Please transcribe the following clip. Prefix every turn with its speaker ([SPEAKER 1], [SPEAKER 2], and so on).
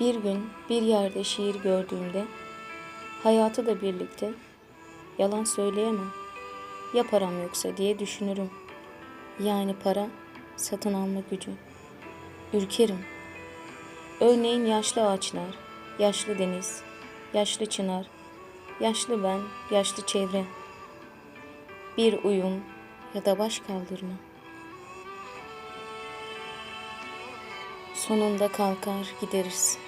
[SPEAKER 1] Bir gün bir yerde şiir gördüğümde hayatı da birlikte yalan söyleyemem. Ya param yoksa diye düşünürüm. Yani para satın alma gücü. Ürkerim. Örneğin yaşlı ağaçlar, yaşlı deniz, yaşlı çınar, yaşlı ben, yaşlı çevre. Bir uyum ya da baş kaldırma. Sonunda kalkar gideriz.